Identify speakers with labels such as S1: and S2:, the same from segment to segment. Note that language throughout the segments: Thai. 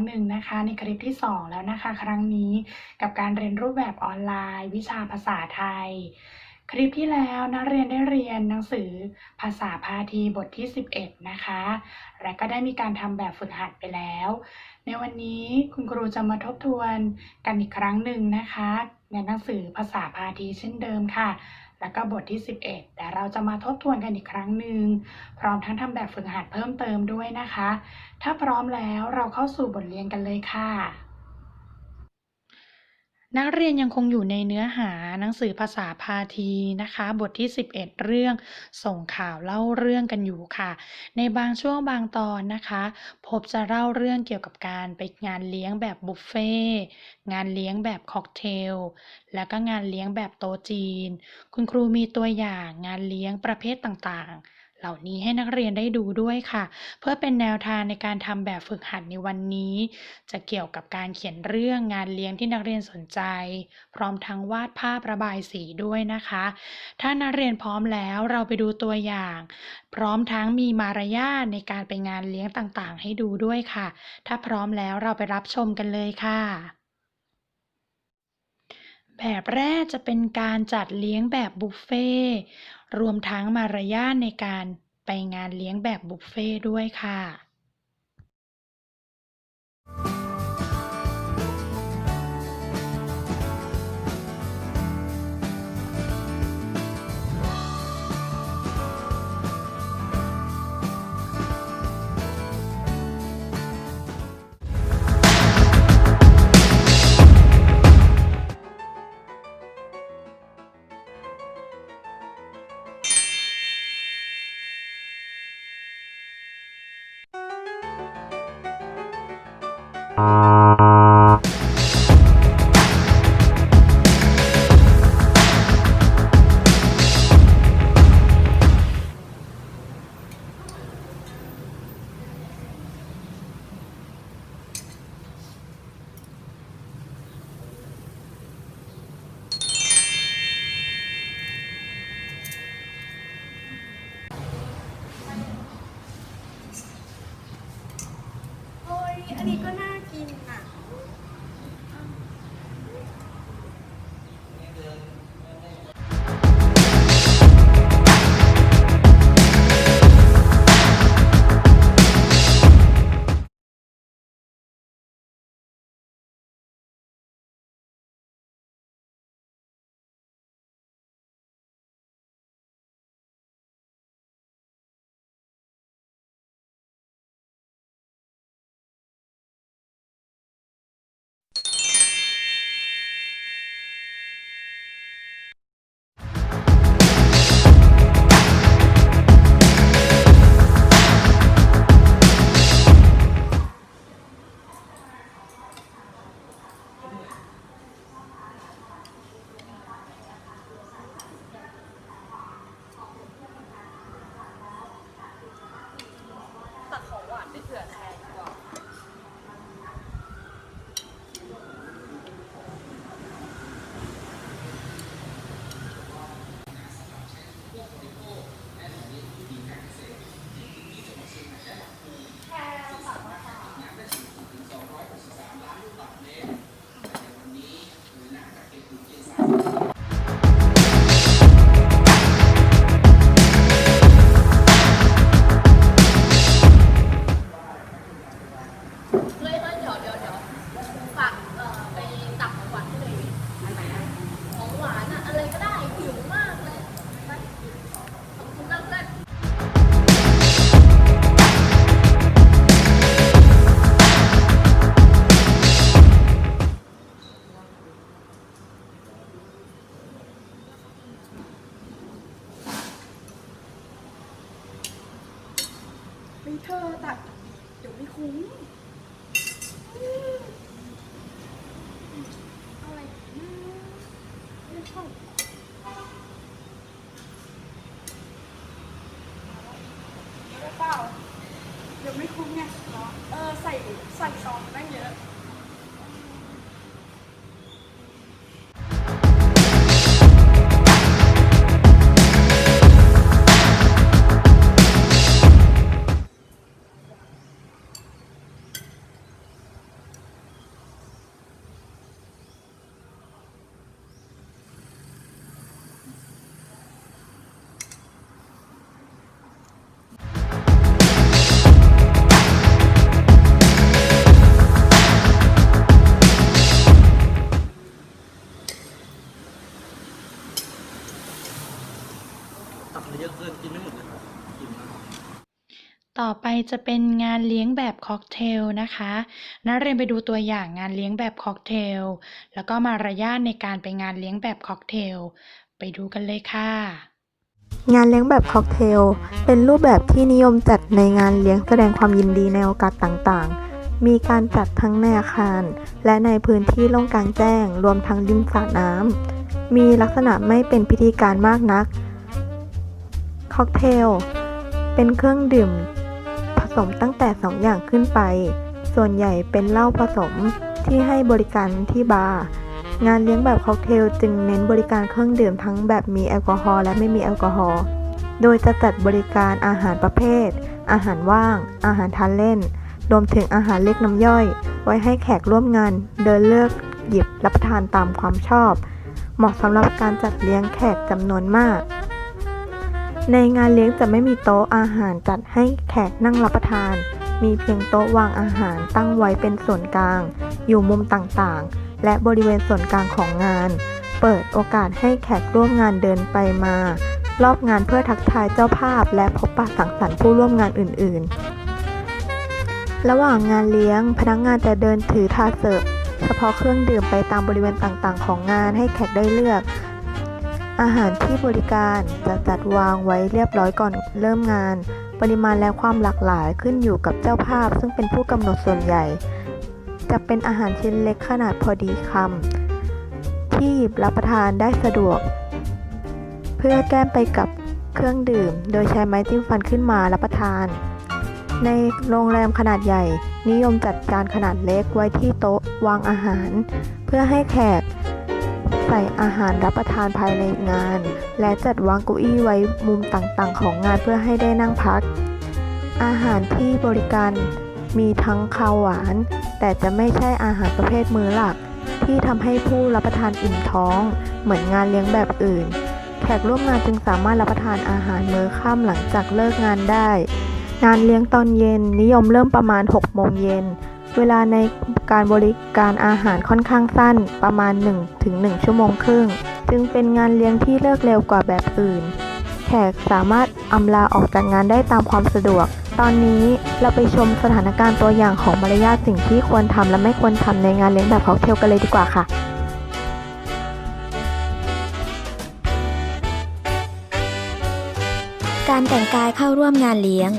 S1: งหนึ่งนะคะในคลิปที่ 2 แล้วนะคะ ครั้งนี้กับการเรียนรูปแบบออนไลน์ วิชาภาษาไทย คลิปที่แล้วนักเรียนได้เรียนหนังสือภาษาพาทีบทที่ 11 นะคะ และก็ได้มีการทำแบบฝึกหัดไปแล้ว ในวันนี้คุณครูจะมาทบทวนกันอีกครั้งหนึ่งนะคะ ในหนังสือภาษาพาทีเช่นเดิมค่ะ และก็บทที่ 11 แต่เราจะมาทบทวนกันอีกครั้งหนึ่ง พร้อมทั้งทำแบบฝึกหัดเพิ่มเติมด้วยนะคะ ถ้าพร้อมแล้วเราเข้าสู่บทเรียนกันเลยค่ะ นักเรียนยังคงอยู่ในเนื้อหาหนังสือภาษาพาทีนะคะ บทที่ 11 เรื่อง ส่งข่าวเล่าเรื่องกันอยู่ค่ะ ในบางช่วงบางตอนนะคะ พบจะเล่าเรื่องเกี่ยวกับการไปงานเลี้ยงแบบบุฟเฟ่ต์งานเลี้ยงแบบค็อกเทลแล้วก็งานเลี้ยงแบบโต๊ะจีน คุณครูมีตัวอย่างงานเลี้ยงประเภทต่างๆ เหล่านี้ให้นักเรียนได้ดูด้วยค่ะ เพื่อเป็นแนวทางในการทำแบบฝึกหัดในวันนี้ จะเกี่ยวกับการเขียนเรื่องงานเลี้ยงที่นักเรียนสนใจ พร้อมทั้งวาดภาพระบายสีด้วยนะคะ ถ้านักเรียนพร้อมแล้วเราไปดูตัวอย่าง พร้อมทั้งมีมารยาทในการไปงานเลี้ยงต่างๆ ให้ดูด้วยค่ะ ถ้าพร้อมแล้วเราไปรับชมกันเลยค่ะ แบบแรกจะเป็นการจัดเลี้ยงแบบบุฟเฟ่ต์รวมทั้งมารยาทในการไปงานเลี้ยงแบบบุฟเฟ่ต์ด้วยค่ะ
S2: ต่อไป
S1: จะเป็นงานเลี้ยงแบบค็อกเทลนะคะนักเรียนไปดูตัวอย่างงานเลี้ยงแบบค็อกเทล แล้วก็มารยาทในการไปงานเลี้ยงแบบค็อกเทล ไปดูกันเลยค่ะ
S3: งานเลี้ยงแบบค็อกเทล เป็นรูปแบบที่นิยมจัดในงานเลี้ยงแสดงความยินดีในโอกาสต่างๆ มีการจัดทั้งในอาคาร และในพื้นที่โล่งกลางแจ้ง รวมทั้งริมสระน้ำ มีลักษณะไม่เป็นพิธีการมากนัก ค็อกเทล เป็นเครื่องดื่ม สมตั้งแต่ 2 อย่างขึ้นไป ส่วนใหญ่เป็นเหล้าผสมที่ให้บริการที่บาร์ งานเลี้ยงแบบค็อกเทลจึงเน้นบริการเครื่องดื่มทั้งแบบมีแอลกอฮอล์และไม่มีแอลกอฮอล์ โดยจะจัดบริการอาหารประเภท อาหารว่าง อาหารทานเล่น รวมถึงอาหารเล็กน้ำย่อย ไว้ให้แขกร่วมงานเดินเลือกหยิบรับประทานตามความชอบ เหมาะสำหรับการจัดเลี้ยงแขกจำนวนมาก ในงานเลี้ยงจะไม่มีโต๊ะอาหารจัดให้แขกนั่งรับประทาน มีเพียงโต๊ะวางอาหารตั้งไว้เป็นส่วนกลาง อยู่มุมต่างๆ และบริเวณส่วนกลางของงาน เปิดโอกาสให้แขกร่วมงานเดินไปมา รอบงานเพื่อทักทายเจ้าภาพ และพบปะสังสรรค์ผู้ร่วมงานอื่น ๆ ระหว่างงานเลี้ยง พนักงานจะเดินถือถาดเสิร์ฟเฉพาะเครื่องดื่มไปตามบริเวณต่างๆ ของงานให้แขกได้เลือก อาหารที่บริการจะจัดวางไว้เรียบร้อยก่อนเริ่มงาน ปริมาณและความหลากหลายขึ้นอยู่กับเจ้าภาพ ซึ่งเป็นผู้กำหนดส่วนใหญ่ จะเป็นอาหารชิ้นเล็กขนาดพอดีคำที่หยิบรับประทานได้สะดวก เพื่อแก้มไปกับเครื่องดื่ม โดยใช้ไม้จิ้มฟันขึ้นมารับประทาน ในโรงแรมขนาดใหญ่ นิยมจัดจานขนาดเล็กไว้ที่โต๊ะวางอาหาร เพื่อให้แขก ใส่อาหารรับประทานภายในงาน และจัดวางเก้าอี้ไว้มุมต่างๆ ของงานเพื่อให้ได้นั่งพัก อาหารที่บริการมีทั้งคาวหวาน แต่จะไม่ใช่อาหารประเภทมื้อหลัก ที่ทำให้ผู้รับประทานอิ่มท้อง เหมือนงานเลี้ยงแบบอื่น แขกร่วมงานจึงสามารถรับประทานอาหารมื้อค่ำหลังจากเลิกงานได้ งานเลี้ยงตอนเย็นนิยมเริ่มประมาณ 6 โมงเย็น เวลาใน การบริการอาหารค่อนข้างสั้นประมาณ 1-1 ชั่วโมงครึ่ง จึงเป็นงานเลี้ยงที่เลิกเร็วกว่าแบบอื่น แขกสามารถอำลาออกจากงานได้ตามความสะดวก ตอนนี้เราไปชมสถานการณ์ตัวอย่างของมารยาทสิ่งที่ควรทำและไม่ควรทำในงานเลี้ยงแบบค็อกเทลกันเลยดีกว่าค่ะ
S4: การแต่งกายเข้าร่วมงานเลี้ยง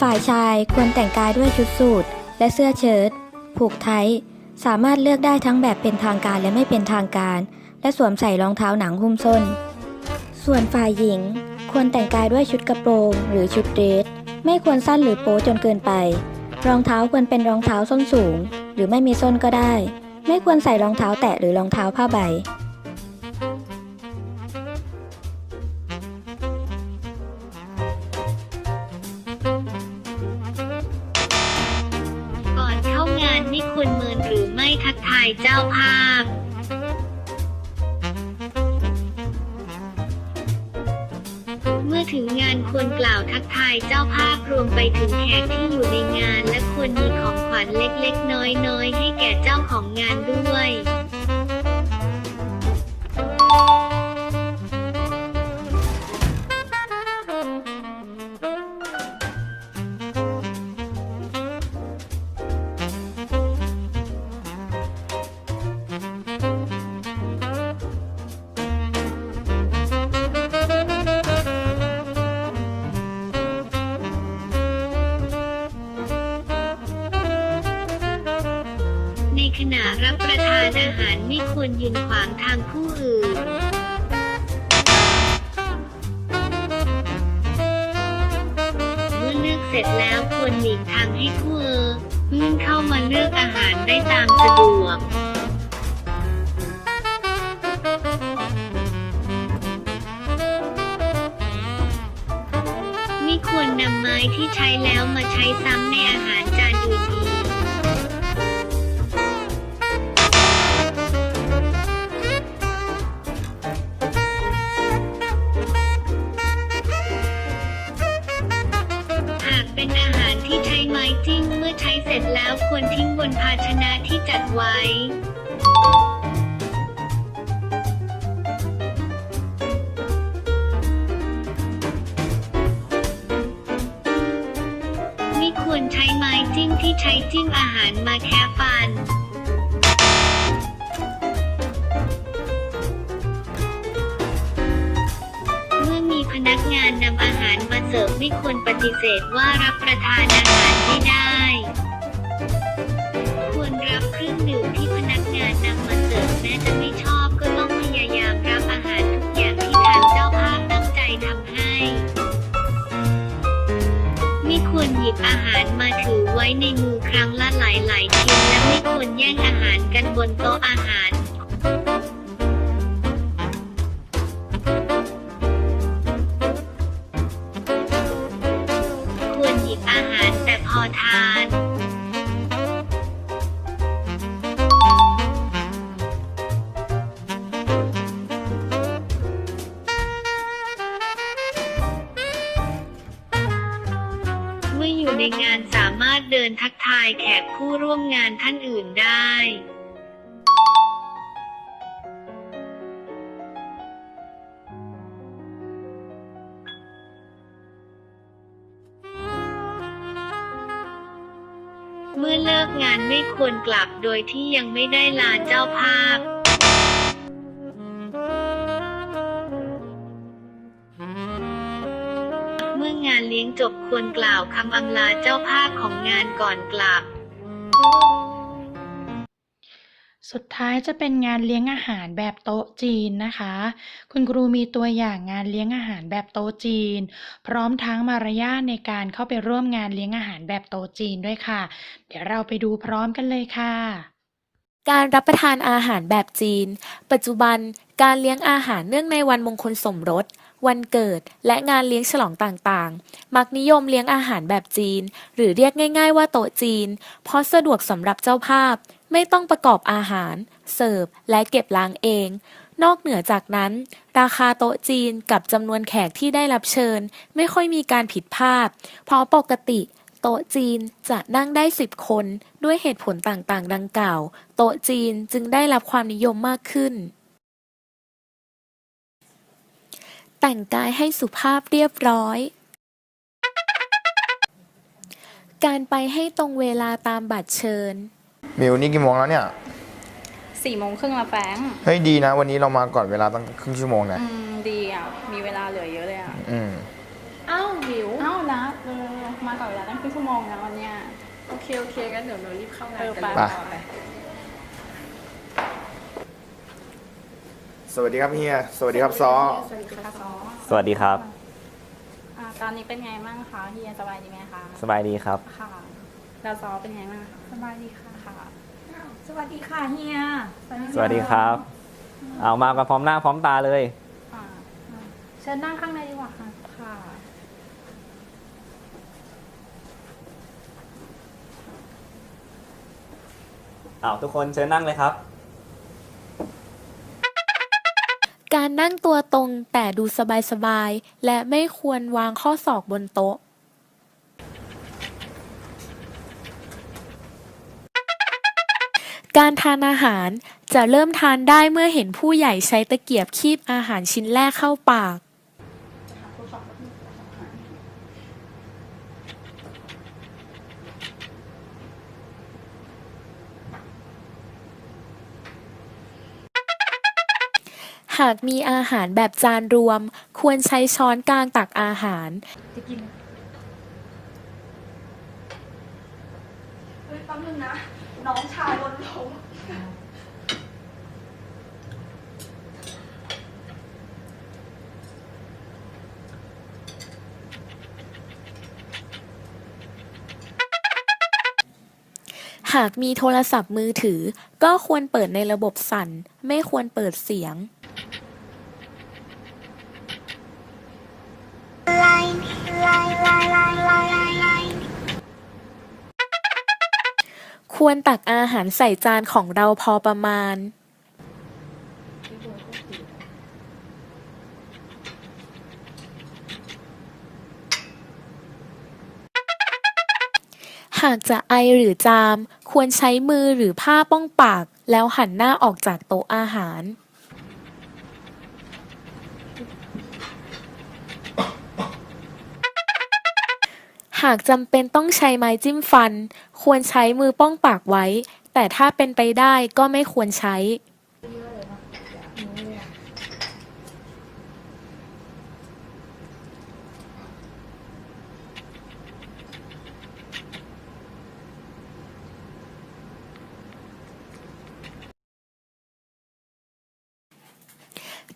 S4: ฝ่ายชายควรแต่งกายด้วยชุดสูทและเสื้อเชิ้ต ผูกไทยสามารถเลือกได้ทั้งแบบเป็นทางการและไม่เป็นทางการ และสวมใส่รองเท้าหนังหุ้มส้น ส่วนฝ่ายหญิง ควรแต่งกายด้วยชุดกระโปรงหรือชุดเดรสไม่ควรสั้นหรือโป๊จนเกินไป รองเท้าควรเป็นรองเท้าส้นสูง หรือไม่มีส้นก็ได้ ไม่ควรใส่รองเท้าแตะหรือรองเท้าผ้าใบ
S5: เมื่อถึงงานควรกล่าวทักทายเจ้าภาพรวมไปถึงแขกที่อยู่ในงานและควรมีของขวัญเล็กๆ น้อยๆ ให้แก่เจ้าของงานด้วยานอาหารไม่ควรยืนขวางทางผู้อื่นเมื่อเลือกเสร็จแล้วควรหลีกทางให้ผู้เออยื่นเข้ามาเลือกอาหารได้ตามสะดวกไม่ควรนำไม้ที่ใช้แล้วมาใช้ซ้ำในอาหารจานอื่น บนภาชนะที่จัดไว้ควรใช้ไม้จิ้มที่ใช้จิ้มอาหารมาแคะฟัน เมื่อมีพนักงานนำอาหารมาเสิร์ฟไม่ควรปฏิเสธว่ารับประทานอาหารไม่ได้ จะไม่ชอบก็ต้องพยายามรับอาหารทุกอย่างที่ทางเจ้าภาพตั้งใจทำให้ ไม่ควรหยิบอาหารมาถือไว้ในมือครั้งละหลายหลายชิ้นและไม่ควรแย่งอาหารกันบนโต๊ะอาหาร เมื่อเลิกงานไม่ควรกลับโดยที่ยังไม่ได้ลาเจ้าภาพเมื่องานเลี้ยงจบควรกล่าวคำอำลาเจ้าภาพของงานก่อนกลับ
S1: สุดท้ายจะเป็นงานเลี้ยงอาหารแบบโต๊ะจีนนะคะ คุณครูมีตัวอย่างงานเลี้ยงอาหารแบบโต๊ะจีน พร้อมทั้งมารยาทในการเข้าไปร่วมงานเลี้ยงอาหารแบบโต๊ะจีนด้วยค่ะ เดี๋ยวเราไปดูพร้อมกันเลยค่ะ
S6: การรับประทานอาหารแบบจีน ปัจจุบันการเลี้ยงอาหารเนื่องในวันมงคลสมรสวันเกิดและงานเลี้ยงฉลองต่างๆ มักนิยมเลี้ยงอาหารแบบจีน หรือเรียกง่าย ๆ ว่าโต๊ะจีน เพราะสะดวกสำหรับเจ้าภาพ ไม่ต้องประกอบอาหาร เสิร์ฟ และเก็บล้างเอง นอกเหนือจากนั้น ราคาโต๊ะจีนกับจำนวนแขกที่ได้รับเชิญ ไม่ค่อยมีการผิดพลาด เพราะปกติโต๊ะจีนจะนั่งได้ 10 คน ด้วยเหตุผลต่างๆ ดังกล่าว โต๊ะจีนจึงได้รับความนิยมมากขึ้น แต่งกายให้สุภาพเรียบร้อย การไปให้ตรงเวลาตามบัตรเชิญ
S7: มิวนี่กี่โมงแล้วเนี่ย
S8: สี่โมงครึ่งละแฟรงค์
S7: เฮ้ยดีนะ วันนี้เรามาก่อนเวลาตั้งครึ่งชั่วโมงนะ
S8: อืมดีอะ มีเวลาเหลือเยอะเลยอะ
S7: อืม
S9: อ้าวหิว
S8: เอ้านะเออมาก่อนเวลาตั้งครึ่งชั่วโมงนะวันเนี้ย
S9: โอเคโอเคกันเดี๋ยวเรารีบเข้างาน
S8: เออ
S9: กัน
S8: ไป
S9: เลย
S7: ไปสวัสดีครับเฮียสวัสดีครับซอ
S8: สวัสดีค่ะซอ
S10: สวัสดีครับ
S8: อ่าตอนนี้เป็นไงบ้างคะเฮียสบายดีไหมคะ
S10: สบายดีครับ
S8: ค่ะ แล้วซอเป็นไงบ้างคะสบายดีค่ะ ค่ะ
S9: สวัสดีค่ะเฮีย
S10: สวัสดีครับ เอามากันพร้อมหน้าพร้อมตาเลย
S8: อ่าเชิญนั่งข้างในดีกว่าค่ะ ค่ะ
S10: เอาทุกคนเชิญนั่งเลยครับ
S6: การนั่งตัวตรงแต่ดูสบายๆ และไม่ควรวางข้อศอกบนโต๊ะ การทานอาหารจะเริ่มทานได้เมื่อเห็นผู้ใหญ่ใช้ตะเกียบคีบอาหารชิ้นแรกเข้าปากหากมีอาหารแบบจานรวม ควรใช้ช้อนกลางตักอาหาร
S9: เฮ้ยแป๊บนึงนะ น้องชายลนลง
S6: หากมีโทรศัพท์มือถือ ก็ควรเปิดในระบบสั่น ไม่ควรเปิดเสียง ควรตักอาหารใส่จานของเราพอประมาณหากจะไอหรือจาม ควรใช้มือหรือผ้าป้องปาก แล้วหันหน้าออกจากโต๊ะอาหาร หากจำเป็นต้องใช้ไม้จิ้มฟัน ควรใช้มือป้องปากไว้ แต่ถ้าเป็นไปได้ก็ไม่ควรใช้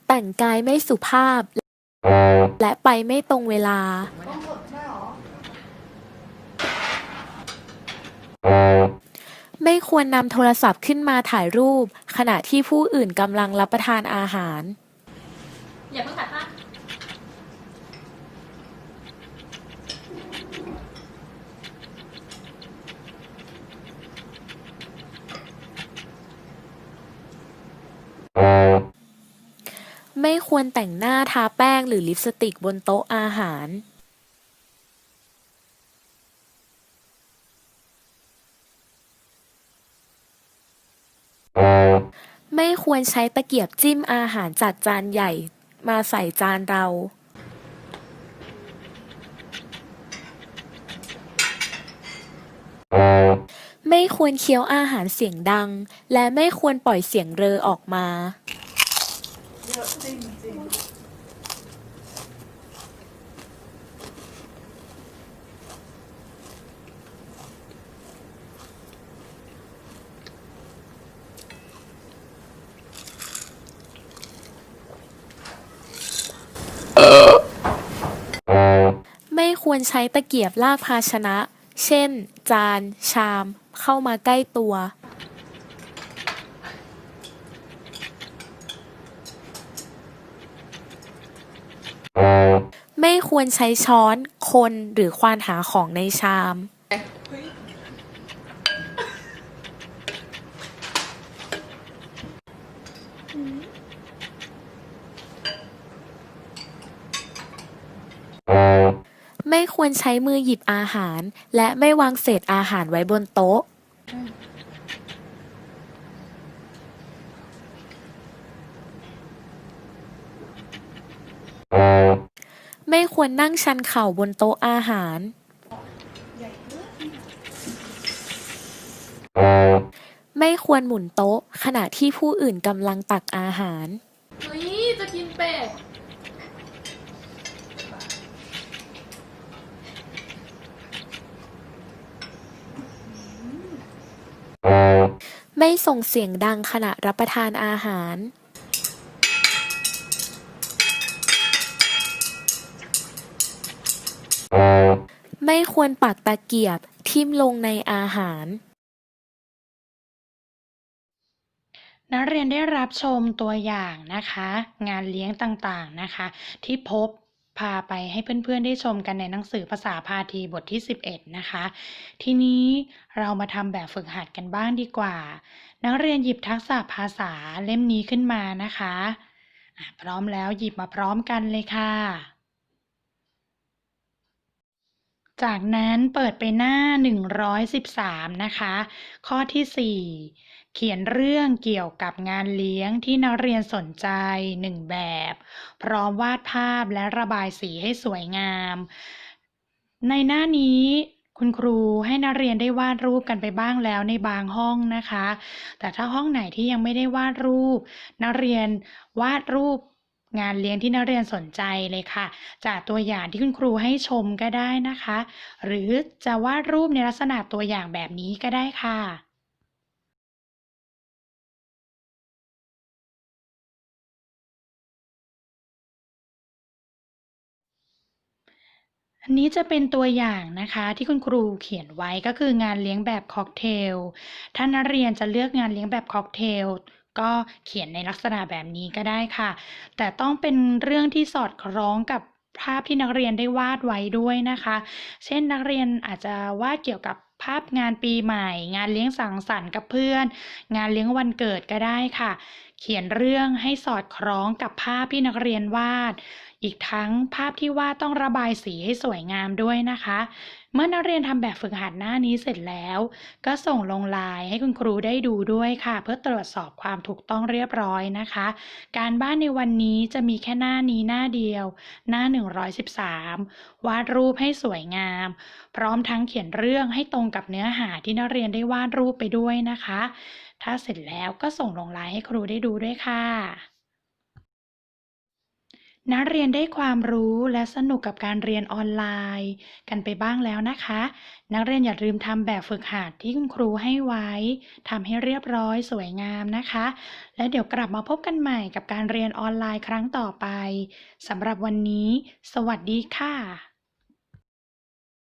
S6: แต่งกายไม่สุภาพ และไปไม่ตรงเวลา ไม่ ควรนำโทรศัพท์ขึ้นมาถ่ายรูป ขณะที่ผู้อื่นกำลังรับประทานอาหาร
S2: อย่าเพิ่งถ่ายภาพ
S6: ไม่ควรแต่งหน้าทาแป้งหรือลิปสติกบนโต๊ะอาหาร ไม่ควรใช้ตะเกียบจิ้มอาหารจากจานใหญ่มาใส่จานเราไม่ควรเคี้ยวอาหารเสียงดัง และไม่ควรปล่อยเสียงเรอออกมา
S9: เยอะจริงจริง
S6: ไม่ ควรใช้ตะเกียบลากภาชนะ เช่น จาน ชาม เข้ามาใกล้ตัว ไม่ควรใช้ช้อน คนหรือควานหาของในชาม ไม่ควรใช้มือหยิบอาหาร และไม่วางเศษอาหารไว้บนโต๊ะ ไม่ควรนั่งชันเข่าบนโต๊ะอาหาร ไม่ควรหมุนโต๊ะขณะที่ผู้อื่นกำลังตักอาหาร
S2: เฮ้ย จะกินเป็ด
S6: ไม่ส่งเสียงดังขณะรับประทานอาหาร ไม่ควรปักตะเกียบทิ่มลงในอาหาร
S1: นักเรียนได้รับชมตัวอย่างนะคะ งานเลี้ยงต่างๆนะคะ ที่พบ พาไปให้เพื่อนๆได้ชมกันในหนังสือภาษาพาทีบทที่ 11 นะคะ ทีนี้เรามาทำแบบฝึกหัดกันบ้างดีกว่า นักเรียนหยิบทักษะภาษาเล่มนี้ขึ้นมานะคะอะพร้อมแล้วหยิบมาพร้อมกันเลยค่ะ จากนั้นเปิดไปหน้า 113 นะคะ ข้อที่ 4 เขียนเรื่องเกี่ยวกับงานเลี้ยงที่นักเรียนสนใจ 1 แบบ พร้อมวาดภาพและระบายสีให้สวยงาม ในหน้านี้คุณครูให้นักเรียนได้วาดรูปกันไปบ้างแล้วในบางห้องนะคะ แต่ถ้าห้องไหนที่ยังไม่ได้วาดรูป นักเรียนวาดรูป งานเลี้ยงที่นักเรียนสนใจเลยค่ะ จากตัวอย่างที่คุณครูให้ชมก็ได้นะคะ หรือจะวาดรูปในลักษณะตัวอย่างแบบนี้ก็ได้ค่ะอันนี้จะเป็นตัวอย่างนะคะที่คุณครูเขียนไว้ก็คืองานเลี้ยงแบบค็อกเทล ถ้านักเรียนจะเลือกงานเลี้ยงแบบค็อกเทล ก็เขียนในลักษณะแบบนี้ก็ได้ค่ะ แต่ต้องเป็นเรื่องที่สอดคล้องกับภาพที่นักเรียนได้วาดไว้ด้วยนะคะ เช่นนักเรียนอาจจะวาดเกี่ยวกับภาพงานปีใหม่ งานเลี้ยงสังสรรค์กับเพื่อน งานเลี้ยงวันเกิดก็ได้ค่ะ เขียนเรื่องให้สอดคล้องกับภาพที่นักเรียนวาด อีกทั้งภาพที่วาดต้องระบายสีให้สวยงามด้วยนะคะ เมื่อนักเรียนทำแบบฝึกหัดหน้านี้เสร็จแล้ว ก็ส่งลงไลน์ให้คุณครูได้ดูด้วยค่ะ เพื่อตรวจสอบความถูกต้องเรียบร้อยนะคะ การบ้านในวันนี้จะมีแค่หน้านี้หน้าเดียว หน้า 113 วาดรูปให้สวยงาม พร้อมทั้งเขียนเรื่องให้ตรงกับเนื้อหาที่นักเรียนได้วาดรูปไปด้วยนะคะ ถ้าเสร็จแล้วก็ส่งลงไลน์ให้ครูได้ดูด้วยค่ะ นักเรียนได้ความรู้และสนุกกับการเรียนออนไลน์ กันไปบ้างแล้วนะคะ นักเรียนอย่าลืมทำแบบฝึกหัดที่คุณครูให้ไว้ทำให้เรียบร้อยสวยงามนะคะ และเดี๋ยวกลับมาพบกันใหม่กับการเรียนออนไลน์ครั้งต่อไปสำหรับวันนี้ สวัสดีค่ะ